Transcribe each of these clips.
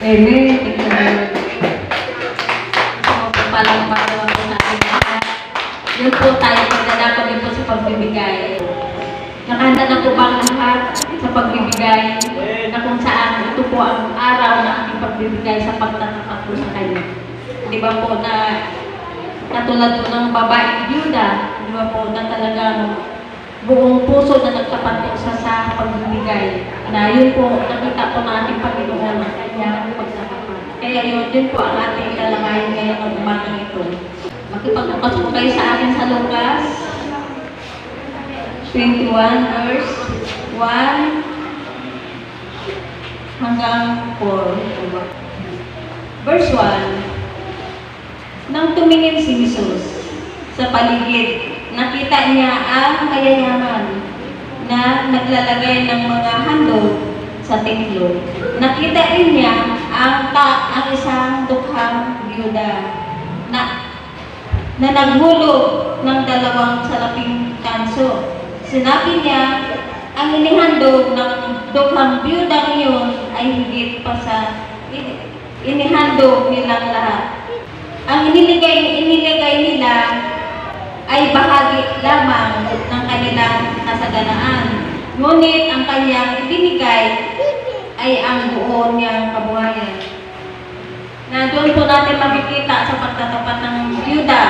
Amen. Thank you, Lord. So, palang parawa po sa ating lahat. Yun po tayo magdadako din po sa pagbibigay. Nakahanda na po ba ang lahat sa pagbibigay na kung saan ito po ang araw na ating pagbibigay sa pagtatapat po sa Kanya. Di ba po na katulad po ng babaeng byuda, di ba po na talagang buong puso na nagtapat po sa sa pagbibigay. Na yun po, nakita po ng ating Panginoon ang kanyang pagtatapat. Kaya yun, yun po ang ating kalagayan ngayon ng umagang ito. Makipagbukas po kayo sa akin sa Lucas 21 verse 1 hanggang 4. Verse 1 Nang tumingin si Jesus sa paligid, nakita niya ang mayayaman na naglalagay ng mga handog sa templo. Nakita rin niya ang, ta ang isang dukhang byuda na, na naghulog ng dalawang salaping kanso. Sinabi niya, ang inihandog ng dukhang byuda ngayon ay higit pa sa in- inihandog nilang lahat. Ang iniligay, inilagay nila ay bahagi lamang ng kanilang kasaganaan. Ngunit ang kanyang ibinigay ay ang buo niyang kabuhayan. Na doon po natin makikita sa pagtatapat ng byuda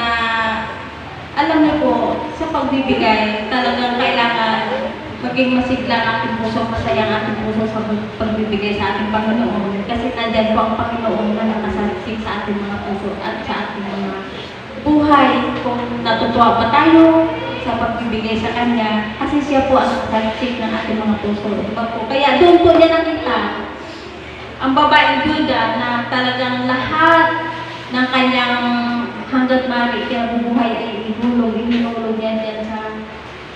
na alam niyo po, sa pagbibigay, talagang kailangan maging masigla ang ating puso, masaya ang ating puso sa pagbibigay sa ating Panginoon. Kasi nandyan po ang Panginoon na nakasaksik sa ating mga puso at sa ating mga buhay. Kung natutuwa pa tayo sa pagbibigay sa Kanya, kasi siya po ang nakasaksik ng ating mga puso. Diba po? Kaya doon po niya nakita ang babaeng Juda na talagang lahat ng kanyang hanggat mari kinabubuhay ay ihulog, ihulog niya dyan sa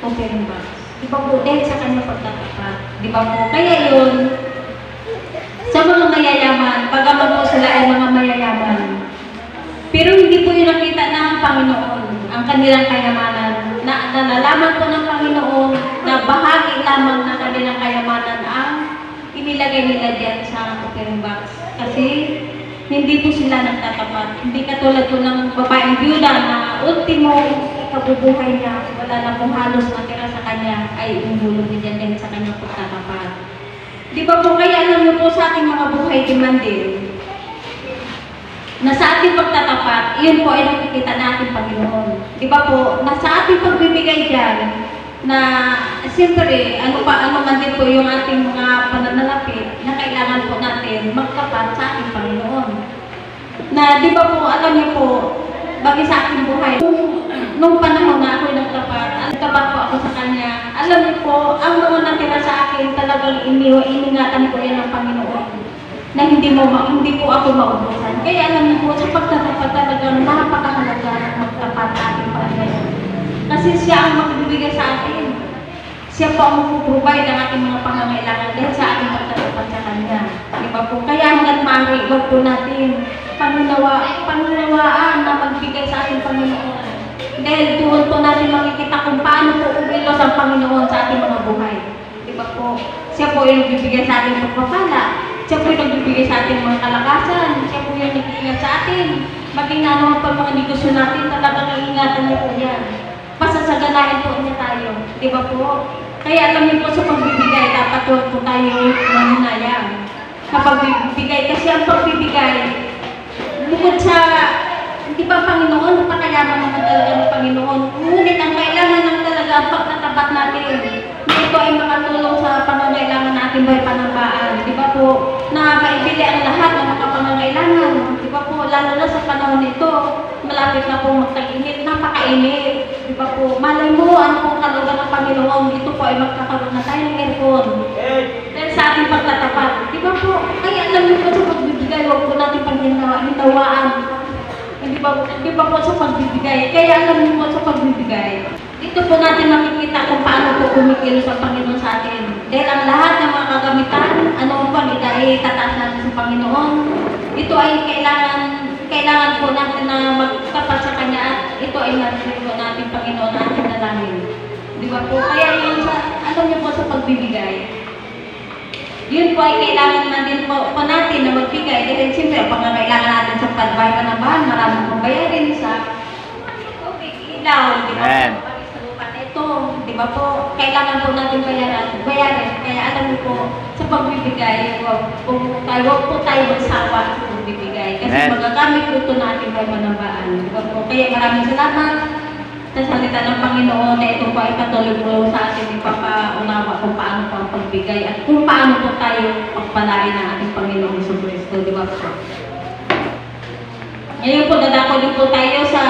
offering box. Di ba po, dahil sa kanyang pagtatapat. Di ba po? Kaya yun, sa mga mayayaman, bagaman po sila ay mga mayayaman, pero hindi po yun nakita ng Panginoon, ang kanilang kayamanan. Na, nalalaman po ng Panginoon na bahagi lamang ng kanilang kayamanan ang inilagay nila diyan sa offering box. Kasi hindi po sila nagtatapat. Hindi katulad po ng babaeng byuda na ultimo kabubuhay niya, wala na pong halos natira sa kanya, ay umulong niya din sa kanyang pagtatapat. Di ba po kaya alam niyo po sa ating mga buhay demanding, na sa ating pagtatapat, iyon po ay nakikita natin Panginoon. Di ba po, na sa ating pagbibigay dyan, na siyempre, ano pa, ano man din po yung ating mga pananalapit na kailangan po natin magtapat sa ating Panginoon. Na di ba po, alam niyo po, bagay sa aking buhay, nung, nung panahon na ako nagtapat, nagtapat po ako sa Kanya, alam niyo po, ang mga natira sa akin talagang iniwa, iningatan ko yan ng Panginoon na hindi mo hindi po ako maubusan. Kaya alam niyo po, sa pagtatapat talagang napakahalaga ng magtapat ating Panginoon. Kasi siya ang magbibigay sa atin. Siya po ang mag-provide ng ating mga pangangailangan dahil sa ating pagtatapat sa Kanya. Di ba po? Kaya hanggang maaari, huwag po natin panunawa, panunawaan na magbigay sa ating Panginoon. Dahil doon po natin makikita kung paano po umilos ang Panginoon sa ating mga buhay. Di ba po? Siya po yung nagbibigay sa ating pagpapala. Siya po nagbibigay sa ating mga kalakasan. Siya po yung nag-iingat sa atin. Maging na naman pa mga negosyo natin, talagang iingatan niyo po yan. Pasasaganahin po niya tayo. Di ba po? Kaya alam niyo po sa pagbibigay, dapat huwag po tayo manginayang. Sa pagbibigay, kasi ang pagbibigay, bukod sa, di ba Panginoon, napakayaman naman talaga ng Panginoon. Ngunit ang kailangan lang talaga pagtatapat natin na ito ay makatulong sa pangangailangan by panambaan. Di ba po, na ang lahat ng mga pangangailangan. Di ba po, lalo na sa panahon nito, malapit na po magtag-init, napakainit. Di ba po, malay mo, ano pong kalooban ng Panginoon, dito po ay magkakaroon na tayo ng aircon. Dahil sa ating pagtatapat. Di ba po, kaya alam niyo po sa pagbibigay, huwag po natin panghinawaan. Hindi ba, di ba po sa pagbibigay? Kaya alam niyo po sa pagbibigay. Dito po natin makikita kung paano po kumikilos ang Panginoon sa atin. Ay tataas natin sa Panginoon, ito ay kailangan kailangan po natin na magtapat sa Kanya at ito ay narinig po natin Panginoon na ating dalangin. Di ba po? Kaya yun sa, alam niyo po sa pagbibigay, Yun po ay kailangan na din po, po natin na magbigay. Dahil siyempre, ang pangangailangan natin sa pagbahay pa ng bahan, maraming pong bayarin sa ilaw, di ba Amen. Sa lupa na ito, di ba po? Kailangan po natin bayaran, bayarin. Kaya alam niyo po, sa pagbibigay, huwag po tayo, huwag po tayo magsawa sa pagbibigay. Kasi Amen. magagamit po ito natin by manambaan. Di ba po? Kaya maraming salamat sa salita ng Panginoon na ito po ay patuloy po sa atin ipapaunawa kung paano po ang pagbigay at kung paano po tayo pagpalain ng ating Panginoon sa Kristo, di ba po? Ngayon po, dadako din po tayo sa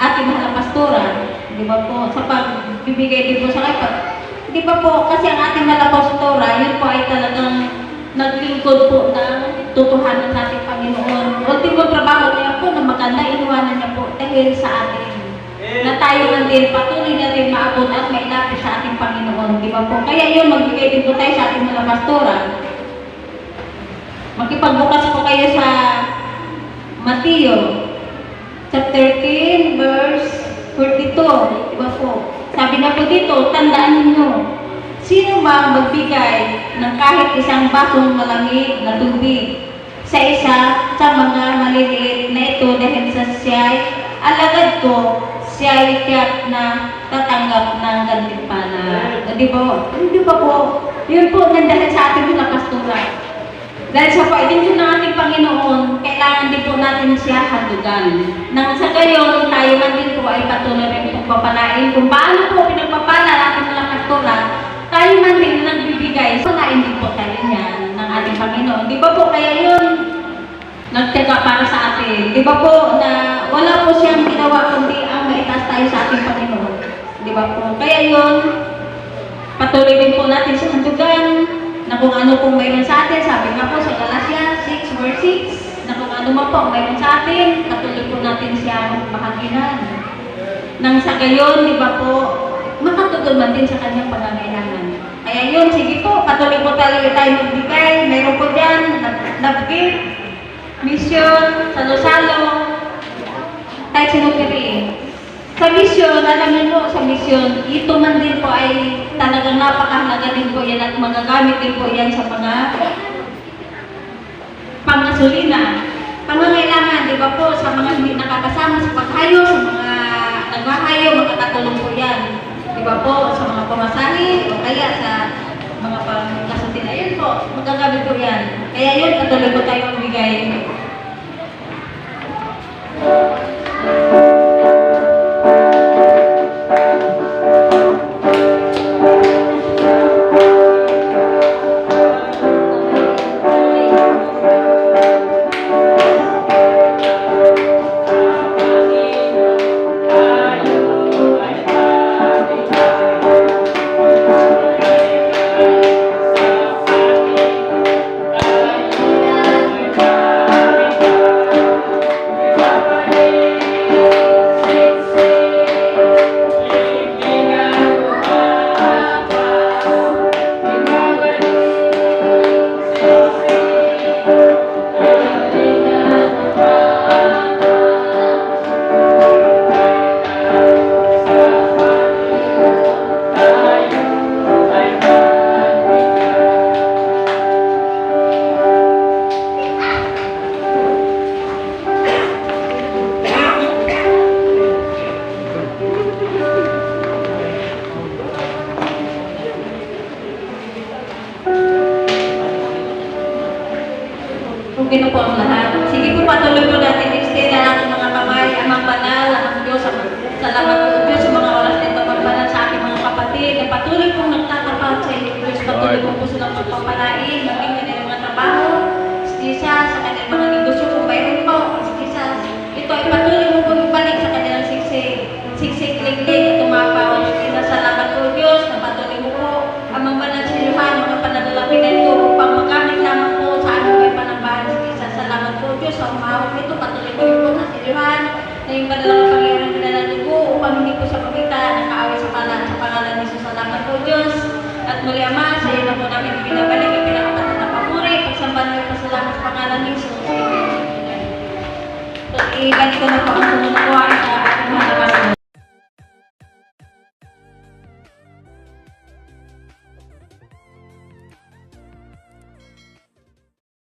ating mahal pastora, di ba po, sa pagbibigay din po sa kanya. Di ba po, kasi ang ating na pastora, yun po ay talagang naglingkod po ng tutuhanan natin Panginoon. Ultimo trabaho niya po na maganda, iniwanan niya po dahil sa atin na tayo man din patuloy na rin maabot at mailapit sa ating Panginoon, di ba po? Kaya yun, magbigay din po tayo sa ating mga pastora. Makipagbukas po kayo sa Mateo, chapter 10, verse 42, di ba po? Sabi na po dito, tandaan ninyo, sino ba ang magbigay ng kahit isang basong malamig na tubig sa isa sa mga maliliit na ito dahil sa siya'y alagad ko siya'y tiyak na tatanggap ng gantimpala. Di ba? Di ba po? Yun po nandahan sa ating mga pastora. Dahil sa pagdating ng ating Panginoon, kailangan din po natin siya handugan. Nang sa gayon, tayo man din po ay patuloy pagpapalain. Kung paano po pinagpapala natin mga pastora, tayo man din na nagbibigay. Palain din po tayo niyan ng ating Panginoon. Di ba po kaya yun? Nagtyaga para sa atin. Di ba po na wala po siyang ginawa kundi ang maitaas tayo sa ating Panginoon. Di ba po? Kaya yun, patuloy din po natin sa handugan na kung ano pong mayroon sa atin, sabi nga po sa Galatia 6 verse 6, na kung ano man po mayroon sa atin, patuloy po natin siya bahaginan. Nang sa gayon, di ba po, makatugon man din sa kanyang pangangailangan. Kaya yun, sige po, patuloy po talaga tayo magbigay. Mayroon po dyan, gift, mission, salo-salo, kahit sinupiri. Sa mission, alam niyo po, sa mission, ito man din po ay talagang napakahalaga din po yan at magagamit din po yan sa mga pangasolina. Pangangailangan, di ba po, sa mga hindi nakakasama sa paghayo, sa mga naghahayo, makakatulong po yan. Di ba po, sa mga pamasahe, o kaya sa mga pangkasolina. Yan po, magagamit po yan. Kaya yun, patuloy po tayo magbigay. Okay muli Ama, sa iyo na po namin pinabalik ang pinakapatat na pamuri. Pagsambahan niyo po salamat sa pangalan ni Jesus. So, ibalik ko na po ang sunod na kuhain